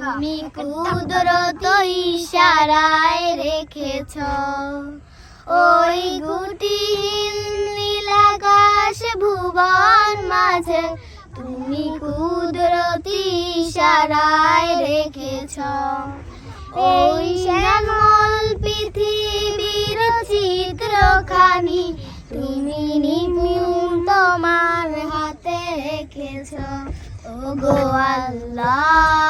তুমি কুদরত ইশারায় রেখেছ। ওই গুটিহীন নীলাকাশ ভুবন মাঝে তুমি কুদরতি ইশারায় রেখেছ। ওই শ্যামল পৃথিবীর চিত্রখানি তুমি নিপুণ তোমার হাতে রেখেছ। ও গো আল্লাহ!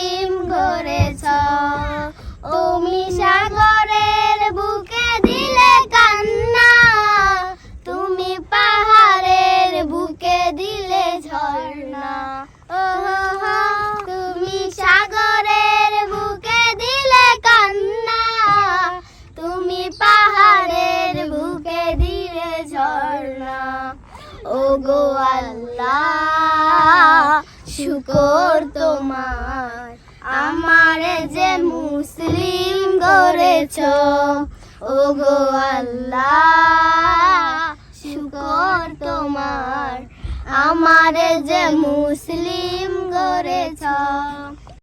ও গো আল্লাহ, শুকর তোমার। আমারে যে মুসলিম করেছ ও গো আল্লাহ, শুকর তোমার। আমারে যে মুসলিম করেছ